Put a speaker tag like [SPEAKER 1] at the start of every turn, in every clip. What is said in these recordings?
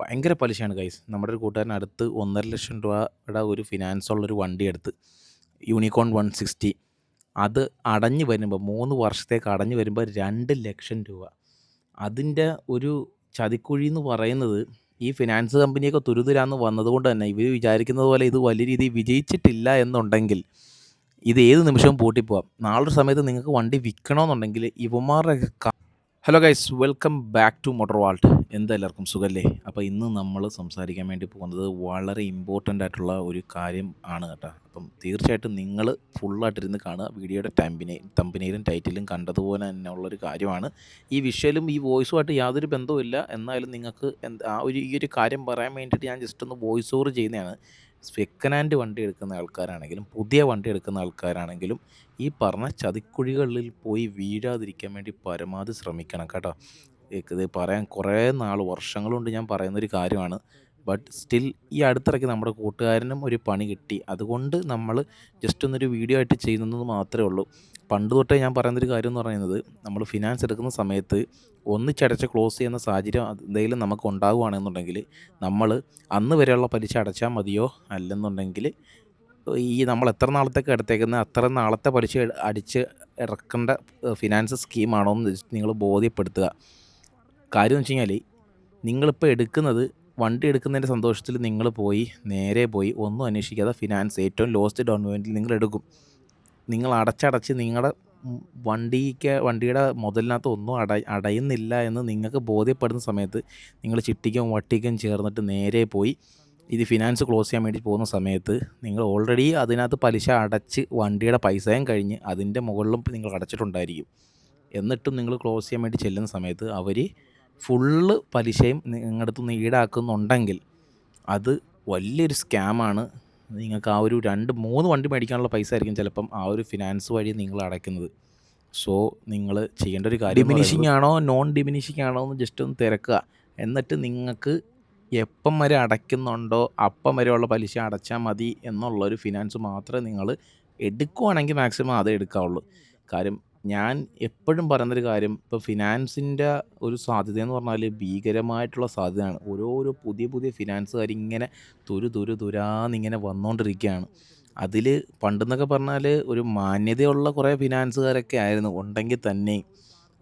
[SPEAKER 1] ഭയങ്കര പലിശയാണ് ഗൈസ് നമ്മുടെ ഒരു കൂട്ടുകാരൻ അടുത്ത് ഒന്നര ലക്ഷം രൂപയുടെ ഒരു ഫിനാൻസ് ഉള്ളൊരു വണ്ടി എടുത്ത് യൂണിക്കോൺ വൺ സിക്സ്റ്റി അത് അടഞ്ഞു വരുമ്പോൾ മൂന്ന് വർഷത്തേക്ക് അടഞ്ഞു വരുമ്പോൾ രണ്ട് ലക്ഷം രൂപ. അതിന്റെ ഒരു ചതിക്കുഴി എന്ന് പറയുന്നത് ഈ ഫിനാൻസ് കമ്പനിയൊക്കെ തുരുതുരാന്ന് വന്നതുകൊണ്ട് തന്നെ ഇവർ വിചാരിക്കുന്നത് പോലെ ഇത് വലിയ രീതിയിൽ വിജയിച്ചിട്ടില്ല എന്നുണ്ടെങ്കിൽ ഇത് ഏത് നിമിഷവും പൂട്ടിപ്പോവാം. നാളൊരു സമയത്ത് നിങ്ങൾക്ക് വണ്ടി വിൽക്കണമെന്നുണ്ടെങ്കിൽ ഇവന്മാരുടെ hello guys welcome back to motor vault എന്താ എല്ലാവർക്കും സുഖല്ലേ? അപ്പോൾ ഇന്ന് നമ്മൾ സംസാരിക്കാൻ വേണ്ടി പോകുന്നത് വളരെ ഇമ്പോർട്ടന്റ് ആയിട്ടുള്ള ഒരു കാര്യം ആണ് കേട്ടോ. അപ്പം തീർച്ചയായിട്ടും നിങ്ങൾ ഫുള്ളായിട്ടിരുന്ന് കാണുക വീഡിയോയുടെ ടൈമ്പിനെ തമ്പിനയിലും ടൈറ്റിലും കണ്ടതുപോലെ തന്നെ ഉള്ളൊരു കാര്യമാണ്. ഈ വിഷ്വലും ഈ വോയിസുമായിട്ട് യാതൊരു ബന്ധവുമില്ല. എന്നാലും നിങ്ങൾക്ക് എന്താ ആ ഒരു ഈ ഒരു കാര്യം പറയാൻ വേണ്ടിയിട്ട് ഞാൻ ജസ്റ്റ് ഒന്ന് വോയിസ് ഓവർ ചെയ്യുന്നതാണ്. സെക്കൻഡ് ഹാൻഡ് വണ്ടി എടുക്കുന്ന ആൾക്കാരാണെങ്കിലും പുതിയ വണ്ടി എടുക്കുന്ന ആൾക്കാരാണെങ്കിലും ഈ പറഞ്ഞ ചതിക്കുഴികളിൽ പോയി വീഴാതിരിക്കാൻ വേണ്ടി പരമാവധി ശ്രമിക്കണം കേട്ടോ. ഇത് പറയാൻ കുറേ നാൾ വർഷങ്ങളുണ്ട് ഞാൻ പറയുന്നൊരു കാര്യമാണ്. ബട്ട് സ്റ്റിൽ ഈ അടുത്തിടയ്ക്ക് നമ്മുടെ കൂട്ടുകാരനും ഒരു പണി കിട്ടി. അതുകൊണ്ട് നമ്മൾ ജസ്റ്റ് ഒന്നൊരു വീഡിയോ ആയിട്ട് ചെയ്യുന്നത് മാത്രമേ ഉള്ളൂ. പണ്ട് തൊട്ടേ ഞാൻ പറയുന്നൊരു കാര്യം എന്ന് പറയുന്നത് നമ്മൾ ഫിനാൻസ് എടുക്കുന്ന സമയത്ത് ഒന്നിച്ചടച്ച് ക്ലോസ് ചെയ്യുന്ന സാഹചര്യം എന്തെങ്കിലും നമുക്ക് ഉണ്ടാകുകയാണെന്നുണ്ടെങ്കിൽ നമ്മൾ അന്ന് വരെയുള്ള പലിശ അടച്ചാൽ മതിയോ അല്ലെന്നുണ്ടെങ്കിൽ ഈ നമ്മൾ എത്ര നാളത്തേക്ക് എടുത്തേക്കുന്ന അത്ര നാളത്തെ പലിശ അടിച്ച് ഇറക്കേണ്ട ഫിനാൻസ് സ്കീമാണോ എന്ന് നിങ്ങൾ ബോധ്യപ്പെടുത്തുക. കാര്യം എന്ന് വെച്ച് കഴിഞ്ഞാൽ നിങ്ങളിപ്പോൾ എടുക്കുന്നത് വണ്ടി എടുക്കുന്നതിന്റെ സന്തോഷത്തിൽ നിങ്ങൾ പോയി നേരെ പോയി ഒന്നും അന്വേഷിക്കാതെ ഫിനാൻസ് ഏറ്റവും ലോസ്റ്റ് ഡൗൺ പേയ്മെന്റിൽ നിങ്ങൾ എടുക്കും. നിങ്ങൾ അടച്ചടച്ച് നിങ്ങളുടെ വണ്ടിക്ക് വണ്ടിയുടെ മുതലിനകത്ത് ഒന്നും അട അടയുന്നില്ല എന്ന് നിങ്ങൾക്ക് ബോധ്യപ്പെടുന്ന സമയത്ത് നിങ്ങൾ ചിട്ടിക്കും വട്ടിക്കും ചേർന്നിട്ട് നേരെ പോയി ഇത് ഫിനാൻസ് ക്ലോസ് ചെയ്യാൻ വേണ്ടി പോകുന്ന സമയത്ത് നിങ്ങൾ ഓൾറെഡി അതിനകത്ത് പലിശ അടച്ച് വണ്ടിയുടെ പൈസയും കഴിഞ്ഞ് അതിന്റെ മുകളിലും നിങ്ങൾ അടച്ചിട്ടുണ്ടായിരിക്കും. എന്നിട്ടും നിങ്ങൾ ക്ലോസ് ചെയ്യാൻ വേണ്ടി ചെല്ലുന്ന സമയത്ത് അവർ ഫുള്ള് പലിശയും നിങ്ങളുടെ അടുത്ത് നിന്ന് ഈടാക്കുന്നുണ്ടെങ്കിൽ അത് വലിയൊരു സ്കാമാണ് നിങ്ങൾക്ക് ആ ഒരു രണ്ട് മൂന്ന് വണ്ടി മേടിക്കാനുള്ള പൈസ ആയിരിക്കും ചിലപ്പം ആ ഒരു ഫിനാൻസ് വഴി നിങ്ങൾ അടയ്ക്കുന്നത്. സോ നിങ്ങൾ ചെയ്യേണ്ട ഒരു കാര്യം ഡിമിനിഷിങ് ആണോ നോൺ ഡിമിനിഷിങ് ആണോ എന്ന് ജസ്റ്റ് ഒന്ന് തിരക്കുക. എന്നിട്ട് നിങ്ങൾക്ക് എപ്പം വരെ അടയ്ക്കുന്നുണ്ടോ അപ്പം വരെയുള്ള പലിശ അടച്ചാൽ മതി എന്നുള്ളൊരു ഫിനാൻസ് മാത്രമേ നിങ്ങൾ എടുക്കുവാണെങ്കിൽ മാക്സിമം അതേ എടുക്കാവുള്ളൂ. കാര്യം ഞാൻ എപ്പോഴും പറയുന്നൊരു കാര്യം ഇപ്പോൾ ഫിനാൻസിന്റെ ഒരു സാധ്യത എന്ന് പറഞ്ഞാൽ ഭീകരമായിട്ടുള്ള സാധ്യതയാണ്. ഓരോരോ പുതിയ പുതിയ ഫിനാൻസുകാർ ഇങ്ങനെ തുരു തുരു തുരാന്നിങ്ങനെ വന്നുകൊണ്ടിരിക്കുകയാണ് അതിൽ പണ്ടെന്നൊക്കെ പറഞ്ഞാൽ ഒരു മാന്യതയുള്ള കുറേ ഫിനാൻസുകാരൊക്കെ ആയിരുന്നു. ഉണ്ടെങ്കിൽ തന്നെയും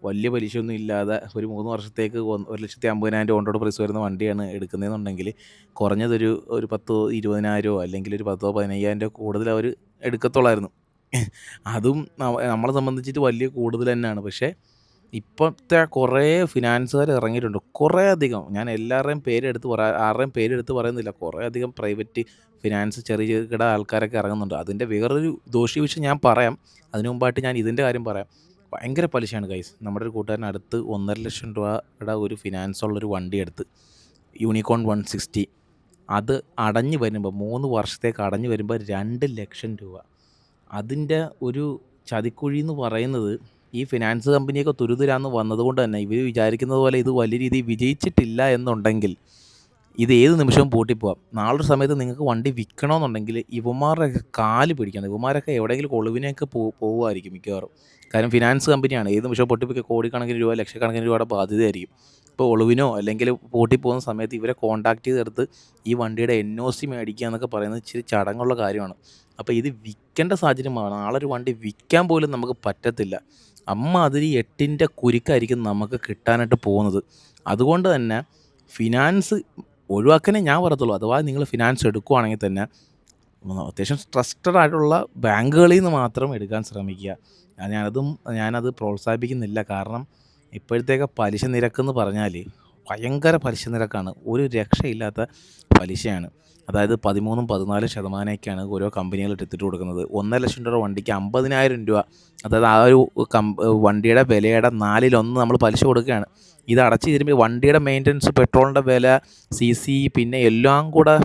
[SPEAKER 1] വലിയ പലിശയൊന്നും ഇല്ലാതെ ഒരു മൂന്ന് വർഷത്തേക്ക് ഒരു ലക്ഷത്തി അമ്പതിനായിരം രൂപ ഓൺ പ്രൈസ് വരുന്ന വണ്ടിയാണ് എടുക്കുന്നതെന്നുണ്ടെങ്കിൽ കുറഞ്ഞതൊരു ഒരു പത്തോ ഇരുപതിനായിരമോ അല്ലെങ്കിൽ ഒരു പത്തോ പതിനയ്യായിരം രൂപ കൂടുതൽ അവർ എടുക്കത്തുള്ളായിരുന്നു. അതും നമ്മളെ സംബന്ധിച്ചിട്ട് വലിയ കൂടുതൽ തന്നെയാണ്. പക്ഷേ ഇപ്പോഴത്തെ കുറേ ഫിനാൻസുകാർ ഇറങ്ങിയിട്ടുണ്ട്. കുറേ അധികം. ഞാൻ എല്ലാവരുടെയും പേരെടുത്ത് പറയാ ആരുടെയും പേരെടുത്ത് പറയുന്നില്ല. കുറേ അധികം പ്രൈവറ്റ് ഫിനാൻസ് ചെറിയ ചെറുകിട ആൾക്കാരൊക്കെ ഇറങ്ങുന്നുണ്ട്. അതിന്റെ വേറൊരു ദോഷവിഷയം ഞാൻ പറയാം. അതിനു മുമ്പായിട്ട് ഞാൻ ഇതിന്റെ കാര്യം പറയാം. ഭയങ്കര പലിശയാണ് കൈസ് നമ്മുടെ ഒരു കൂട്ടുകാരൻ അടുത്ത് ഒന്നര ലക്ഷം രൂപയുടെ ഒരു ഫിനാൻസ് ഉള്ളൊരു വണ്ടി എടുത്ത് യൂണിക്കോൺ വൺ സിക്സ്റ്റി. അത് അടഞ്ഞു വരുമ്പോൾ മൂന്ന് വർഷത്തേക്ക് അടഞ്ഞു വരുമ്പോൾ രണ്ട് ലക്ഷം രൂപ. അതിന്റെ ഒരു ചതിക്കുഴി എന്ന് പറയുന്നത് ഈ ഫിനാൻസ് കമ്പനിയൊക്കെ തുരുതുരാന്ന് വന്നതുകൊണ്ട് തന്നെ ഇവർ വിചാരിക്കുന്നത് പോലെ ഇത് വലിയ രീതിയിൽ വിജയിച്ചിട്ടില്ല എന്നുണ്ടെങ്കിൽ ഇത് ഏത് നിമിഷവും പൂട്ടിപ്പോവാം. നാളൊരു സമയത്ത് നിങ്ങൾക്ക് വണ്ടി വിൽക്കണമെന്നുണ്ടെങ്കിൽ ഇവന്മാരുടെ കാൽ പിടിക്കണം. ഇവന്മാരൊക്കെ എവിടെയെങ്കിലും ഒളിവിനെയൊക്കെ പോ പോകുമായിരിക്കും മിക്കവാറും. കാരണം ഫിനാൻസ് കമ്പനിയാണ്. ഏത് നിമിഷം പൊട്ടിപ്പോയി കോടിക്കണക്കിന് രൂപ ലക്ഷക്കണക്കിന് രൂപയുടെ ബാധ്യതയായിരിക്കും. ഇപ്പോൾ ഒളിവിനോ അല്ലെങ്കിൽ പൂട്ടിപ്പോകുന്ന സമയത്ത് ഇവരെ കോൺടാക്ട് ചെയ്തെടുത്ത് ഈ വണ്ടിയുടെ എൻ ഒ സി മേടിക്കുക എന്നൊക്കെ പറയുന്നത് ഇച്ചിരി ചടങ്ങുള്ള കാര്യമാണ്. അപ്പോൾ ഇത് വിൽക്കേണ്ട സാഹചര്യമാണ്. ആളൊരു വണ്ടി വിൽക്കാൻ പോലും നമുക്ക് പറ്റത്തില്ല. അമ്മ അതിൽ എട്ടിന്റെ കുരുക്കായിരിക്കും നമുക്ക് കിട്ടാനായിട്ട് പോകുന്നത്. അതുകൊണ്ട് തന്നെ ഫിനാൻസ് ഒഴിവാക്കാനേ ഞാൻ പറയത്തുള്ളൂ. അഥവാ നിങ്ങൾ ഫിനാൻസ് എടുക്കുവാണെങ്കിൽ തന്നെ അത്യാവശ്യം ട്രസ്റ്റഡ് ആയിട്ടുള്ള ബാങ്കുകളിൽ നിന്ന് മാത്രം എടുക്കാൻ ശ്രമിക്കുക. ഞാനതും ഞാനത് പ്രോത്സാഹിപ്പിക്കുന്നില്ല. കാരണം ഇപ്പോഴത്തേക്ക് പലിശ നിരക്കെന്ന് പറഞ്ഞാൽ ഭയങ്കര പലിശ നിരക്കാണ്. ഒരു രക്ഷയില്ലാത്ത പലിശയാണ്. അതായത് പതിമൂന്നും പതിനാലും ശതമാനമൊക്കെയാണ് ഓരോ കമ്പനികൾ എടുത്തിട്ട് കൊടുക്കുന്നത്. ഒന്നര ലക്ഷം രൂപ വണ്ടിക്ക് അമ്പതിനായിരം രൂപ. അതായത് ആ ഒരു കമ്പ വണ്ടിയുടെ വിലയുടെ നാലിലൊന്ന് നമ്മൾ പലിശ കൊടുക്കുകയാണ്. ഇത് അടച്ചു തരുമ്പോൾ വണ്ടിയുടെ മെയിന്റനൻസ് പെട്രോളിന്റെ വില സി സി പിന്നെ എല്ലാം കൂടെ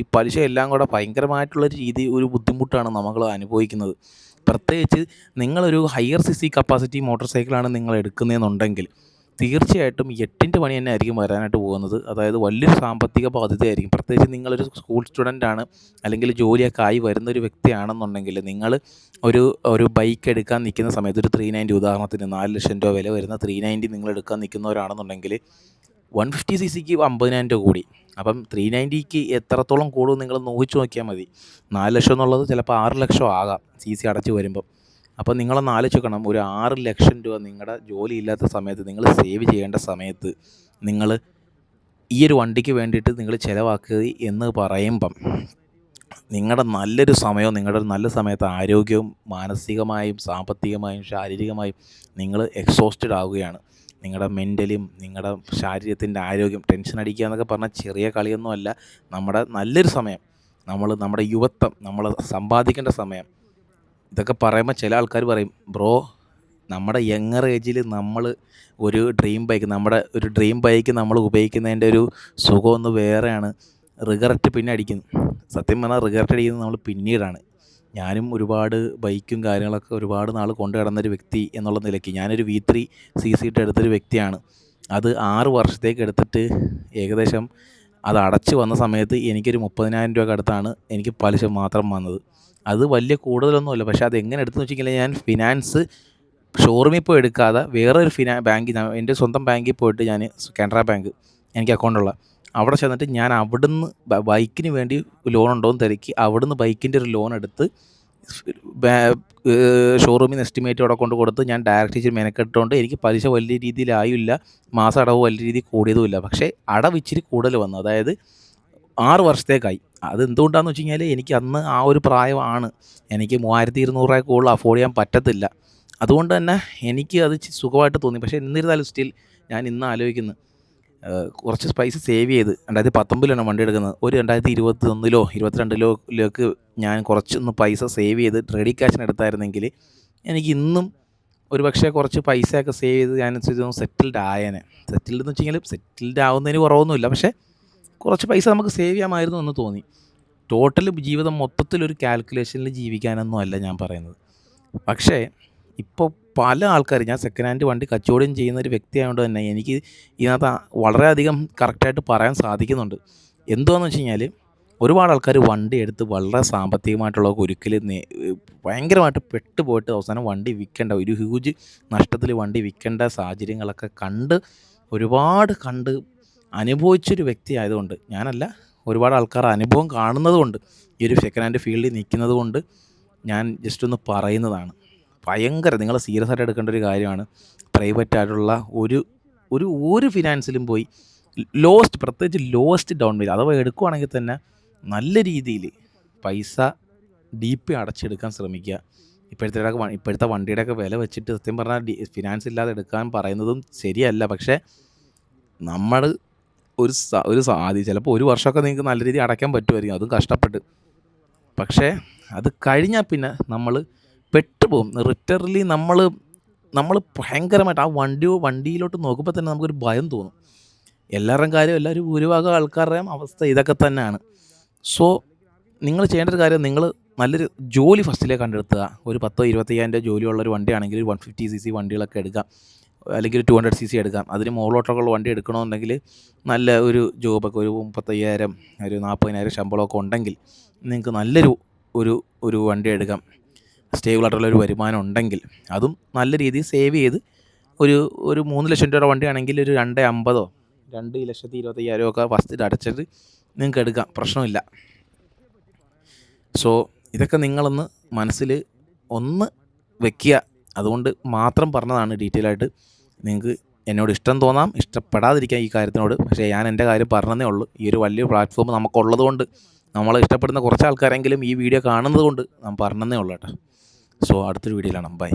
[SPEAKER 1] ഈ പലിശ എല്ലാം കൂടെ ഭയങ്കരമായിട്ടുള്ള രീതി ഒരു ബുദ്ധിമുട്ടാണ് നമ്മൾ അനുഭവിക്കുന്നത്. പ്രത്യേകിച്ച് നിങ്ങളൊരു higher C C capacity motor സൈക്കിളാണ് നിങ്ങൾ എടുക്കുന്നതെന്നുണ്ടെങ്കിൽ തീർച്ചയായിട്ടും എട്ടിന്റെ പണി തന്നെ ആയിരിക്കും വരാനായിട്ട് പോകുന്നത്. അതായത് വലിയൊരു സാമ്പത്തിക ബാധ്യതയായിരിക്കും. പ്രത്യേകിച്ച് നിങ്ങളൊരു സ്കൂൾ സ്റ്റുഡന്റ് ആണ് അല്ലെങ്കിൽ ജോലിയൊക്കെ ആയി വരുന്നൊരു വ്യക്തിയാണെന്നുണ്ടെങ്കിൽ നിങ്ങൾ ഒരു ഒരു ബൈക്ക് എടുക്കാൻ നിൽക്കുന്ന സമയത്ത് ഒരു ത്രീ നയന്റി ഉദാഹരണത്തിന് നാല് ലക്ഷം രൂപ വില വരുന്ന ത്രീ നയന്റി നിങ്ങൾ എടുക്കാൻ നിൽക്കുന്നവരാണെന്നുണ്ടെങ്കിൽ വൺ ഫിഫ്റ്റി സി സിക്ക് അമ്പതിനായിരം രൂപ കൂടി. അപ്പം ത്രീ നയന്റിക്ക് എത്രത്തോളം കൂടും നിങ്ങൾ നോക്കിച്ച് നോക്കിയാൽ മതി. നാല് ലക്ഷം എന്നുള്ളത് ചിലപ്പോൾ ആറ് ലക്ഷം ആകാം സി സി അടച്ച് വരുമ്പം. അപ്പോൾ നിങ്ങളൊന്ന് ആലോചിക്കണം. ഒരു ആറ് ലക്ഷം രൂപ നിങ്ങളുടെ ജോലി ഇല്ലാത്ത സമയത്ത് നിങ്ങൾ സേവ് ചെയ്യേണ്ട സമയത്ത് നിങ്ങൾ ഈ ഒരു വണ്ടിക്ക് വേണ്ടിയിട്ട് നിങ്ങൾ ചിലവാക്കുക എന്ന് പറയുമ്പം നിങ്ങളുടെ നല്ലൊരു സമയവും നിങ്ങളുടെ നല്ല സമയത്ത് ആരോഗ്യവും മാനസികമായും സാമ്പത്തികമായും ശാരീരികമായും നിങ്ങൾ എക്സോസ്റ്റഡ് ആവുകയാണ്. നിങ്ങളുടെ മെന്റലും നിങ്ങളുടെ ശാരീരത്തിന്റെ ആരോഗ്യം ടെൻഷൻ അടിക്കുക എന്നൊക്കെ പറഞ്ഞാൽ ചെറിയ കളിയൊന്നുമല്ല. നമ്മുടെ നല്ലൊരു സമയം. നമ്മൾ നമ്മുടെ യുവത്വം നമ്മൾ സമ്പാദിക്കേണ്ട സമയം. ഇതൊക്കെ പറയുമ്പോൾ ചില ആൾക്കാർ പറയും ബ്രോ നമ്മുടെ യങ്ങർ ഏജിൽ നമ്മൾ ഒരു ഡ്രീം ബൈക്ക് നമ്മുടെ ഒരു ഡ്രീം ബൈക്ക് നമ്മൾ ഉപയോഗിക്കുന്നതിന്റെ ഒരു സുഖമൊന്ന് വേറെയാണ്. റിഗററ്റ് പിന്നെ അടിക്കുന്നു. സത്യം പറഞ്ഞാൽ റിഗററ്റ് അടിക്കുന്നത് നമ്മൾ പിന്നീടാണ്. ഞാനും ഒരുപാട് ബൈക്കും കാര്യങ്ങളൊക്കെ ഒരുപാട് നാൾ കൊണ്ടു കിടന്നൊരു വ്യക്തി എന്നുള്ള നിലയ്ക്ക് ഞാനൊരു വി ത്രീ സി സി ഇട്ട് എടുത്തൊരു വ്യക്തിയാണ്. അത് ആറ് വർഷത്തേക്ക് എടുത്തിട്ട് ഏകദേശം അത് അടച്ചു വന്ന സമയത്ത് എനിക്കൊരു മുപ്പതിനായിരം രൂപ അടുത്താണ് എനിക്ക് പലിശ മാത്രം വന്നത്. അത് വലിയ കൂടുതലൊന്നുമല്ല. പക്ഷേ അത് എങ്ങനെ എടുത്തെന്ന് വെച്ചെങ്കിൽ ഞാൻ ഫിനാൻസ് ഷോറൂമിൽ പോയി എടുക്കാതെ ഒരു ഫിനാ ബാങ്കിൽ എന്റെ സ്വന്തം ബാങ്കിൽ പോയിട്ട് ഞാൻ കാനറ ബാങ്ക് എനിക്ക് അക്കൗണ്ടുള്ള അവിടെ ചെന്നിട്ട് ഞാൻ അവിടുന്ന് ബൈക്കിന് വേണ്ടി ലോൺ ഉണ്ടോ എന്ന് തിരക്കി അവിടുന്ന് ബൈക്കിന്റെ ഒരു ലോൺ എടുത്ത് ഷോറൂമിൽ നിന്ന് എസ്റ്റിമേറ്റ് അവിടെ കൊണ്ട് കൊടുത്ത് ഞാൻ ഡയറക്റ്റ് ഇച്ചിരി മെനക്കെട്ടുകൊണ്ട് എനിക്ക് പലിശ വലിയ രീതിയിലായില്ല. മാസ അടവ് വലിയ രീതിയിൽ കൂടിയതുമില്ല. പക്ഷേ അടവ് ഇച്ചിരി കൂടുതൽ വന്നു. അതായത് ആറ് വർഷത്തേക്കായി. അത് എന്തുകൊണ്ടാണെന്ന് വെച്ച് കഴിഞ്ഞാൽ എനിക്ക് അന്ന് ആ ഒരു പ്രായമാണ്. എനിക്ക് മൂവായിരത്തി ഇരുന്നൂറ് രൂപ കൂടുതൽ അഫോർഡ് ചെയ്യാൻ പറ്റത്തില്ല. അതുകൊണ്ട് തന്നെ എനിക്ക് അത് സുഖമായിട്ട് തോന്നി. പക്ഷേ എന്നിരുന്നാലും സ്റ്റിൽ ഞാൻ ഇന്ന് ആലോചിക്കുന്നു. കുറച്ച് സ്പൈസ് സേവ് ചെയ്ത് രണ്ടായിരത്തി പത്തൊമ്പതിലാണ് വണ്ടി എടുക്കുന്നത്. ഒരു രണ്ടായിരത്തി ഇരുപത്തി ഒന്നിലോ ഇരുപത്തിരണ്ടിലോക്ക് ഞാൻ കുറച്ചൊന്ന് പൈസ സേവ് ചെയ്ത് റെഡി ക്യാഷിന് എടുത്തായിരുന്നെങ്കിൽ എനിക്ക് ഇന്നും ഒരു പക്ഷേ കുറച്ച് പൈസയൊക്കെ സേവ് ചെയ്ത് ഞാൻ സെറ്റിൽഡ് ആയേനെ. സെറ്റിൽഡ് എന്ന് വെച്ച് കഴിഞ്ഞാൽ സെറ്റിൽഡ് ആവുന്നതിന് കുറവൊന്നുമില്ല. പക്ഷേ കുറച്ച് പൈസ നമുക്ക് സേവ് ചെയ്യാമായിരുന്നു എന്ന് തോന്നി. ടോട്ടൽ ജീവിതം മൊത്തത്തിലൊരു കാൽക്കുലേഷനിൽ ജീവിക്കാനൊന്നും അല്ല ഞാൻ പറയുന്നത്. പക്ഷേ ഇപ്പോൾ പല ആൾക്കാർ ഞാൻ സെക്കൻഡ് ഹാൻഡ് വണ്ടി കച്ചവടം ചെയ്യുന്ന ഒരു വ്യക്തിയായതുകൊണ്ട് തന്നെ എനിക്ക് ഇതിനകത്ത് വളരെയധികം കറക്റ്റായിട്ട് പറയാൻ സാധിക്കുന്നുണ്ട്. എന്തുവാന്ന് വെച്ച് കഴിഞ്ഞാൽ ഒരുപാട് ആൾക്കാർ വണ്ടി എടുത്ത് വളരെ സാമ്പത്തികമായിട്ടുള്ള കുരുക്കിൽ ഭയങ്കരമായിട്ട് പെട്ടുപോയിട്ട് അവസാനം വണ്ടി വിൽക്കേണ്ട ഒരു ഹ്യൂജ് നഷ്ടത്തിൽ വണ്ടി വിൽക്കേണ്ട സാഹചര്യങ്ങളൊക്കെ കണ്ട് ഒരുപാട് കണ്ട് അനുഭവിച്ചൊരു വ്യക്തി ആയതുകൊണ്ട് ഞാനല്ല ഒരുപാട് ആൾക്കാർ അനുഭവം കാണുന്നതുകൊണ്ട് ഈ ഒരു സെക്കൻഡ് ഹാൻഡ് ഫീൽഡിൽ നിൽക്കുന്നത് കൊണ്ട് ഞാൻ ജസ്റ്റ് ഒന്ന് പറയുന്നതാണ്. ഭയങ്കര നിങ്ങൾ സീരിയസ് ആയിട്ട് എടുക്കേണ്ട ഒരു കാര്യമാണ് പ്രൈവറ്റ് ആയിട്ടുള്ള ഒരു ഒരു ഒരു ഫിനാൻസിലും പോയി ലോസ്റ്റ് പ്രത്യേകിച്ച് ലോസ്റ്റ് ഡൗൺ പേയ്മെന്റ് അഥവാ എടുക്കുവാണെങ്കിൽ തന്നെ നല്ല രീതിയിൽ പൈസ ഡീപ്പ് അടച്ചെടുക്കാൻ ശ്രമിക്കുക. ഇപ്പോഴത്തെ ഇപ്പോഴത്തെ വണ്ടിയുടെയൊക്കെ വില വെച്ചിട്ട് സത്യം പറഞ്ഞാൽ ഫിനാൻസ് ഇല്ലാതെ എടുക്കാൻ പറയുന്നതും ശരിയല്ല. പക്ഷേ നമ്മൾ ഒരു ഒരു സാധി ചിലപ്പോൾ ഒരു വർഷമൊക്കെ നിങ്ങൾക്ക് നല്ല രീതിയിൽ അടയ്ക്കാൻ പറ്റുമായിരിക്കും. അതും കഷ്ടപ്പെട്ട്. പക്ഷേ അത് കഴിഞ്ഞാൽ പിന്നെ നമ്മൾ പെട്ടുപോകും. റിട്ടർലി നമ്മൾ നമ്മൾ ഭയങ്കരമായിട്ട് ആ വണ്ടി വണ്ടിയിലോട്ട് നോക്കുമ്പോൾ തന്നെ നമുക്കൊരു ഭയം തോന്നും. എല്ലാവരുടെയും കാര്യം എല്ലാവരും ഭൂരിഭാഗം ആൾക്കാരുടെയും അവസ്ഥ ഇതൊക്കെ തന്നെയാണ്. സോ നിങ്ങൾ ചെയ്യേണ്ട ഒരു കാര്യം നിങ്ങൾ നല്ലൊരു ജോലി ഫസ്റ്റിലേക്ക് കണ്ടെടുത്തുക ഒരു പത്തോ ഇരുപത്തയ്യായിരം രൂപ ജോലിയുള്ള ഒരു വണ്ടിയാണെങ്കിൽ വൺ ഫിഫ്റ്റി സി സി വണ്ടികളൊക്കെ എടുക്കാം അല്ലെങ്കിൽ ടു ഹൺഡ്രഡ് സി സി എടുക്കാം. അതിന് മുകളിലോട്ടൊക്കെയുള്ള വണ്ടി എടുക്കണമെന്നുണ്ടെങ്കിൽ നല്ല ഒരു ജോബൊക്കെ ഒരു മുപ്പത്തയ്യായിരം ഒരു നാൽപ്പതിനായിരം ശമ്പളമൊക്കെ ഉണ്ടെങ്കിൽ നിങ്ങൾക്ക് നല്ലൊരു ഒരു ഒരു വണ്ടി എടുക്കാം. സ്റ്റേബിളായിട്ടുള്ള ഒരു വരുമാനം ഉണ്ടെങ്കിൽ അതും നല്ല രീതിയിൽ സേവ് ചെയ്ത് ഒരു ഒരു മൂന്ന് ലക്ഷം രൂപയുടെ വണ്ടിയാണെങ്കിൽ ഒരു രണ്ട് അമ്പതോ രണ്ട് ലക്ഷത്തി ഇരുപത്തയ്യായിരം ഒക്കെ ഫസ്റ്റ് അടച്ചിട്ട് നിങ്ങൾക്ക് എടുക്കാം. പ്രശ്നമില്ല. സോ ഇതൊക്കെ നിങ്ങളൊന്ന് മനസ്സിൽ ഒന്ന് വെക്കുക. അതുകൊണ്ട് മാത്രം പറഞ്ഞതാണ് ഡീറ്റെയിൽ ആയിട്ട്. നിങ്ങൾക്ക് എന്നോട് ഇഷ്ടം തോന്നാം. ഇഷ്ടപ്പെടാതിരിക്കാം ഈ കാര്യത്തിനോട്. പക്ഷേ ഞാൻ എന്റെ കാര്യം പറഞ്ഞതേ ഉള്ളൂ. ഈ ഒരു വലിയ പ്ലാറ്റ്ഫോം നമുക്കുള്ളതുകൊണ്ട്. നമ്മൾ ഇഷ്ടപ്പെടുന്ന കുറച്ച് ആൾക്കാരെങ്കിലും ഈ വീഡിയോ കാണുന്നത് കൊണ്ട് ഞാൻ പറഞ്ഞതേ ഉള്ളൂ കേട്ടോ. സോ അടുത്തൊരു വീഡിയോയിലാണ് ബൈ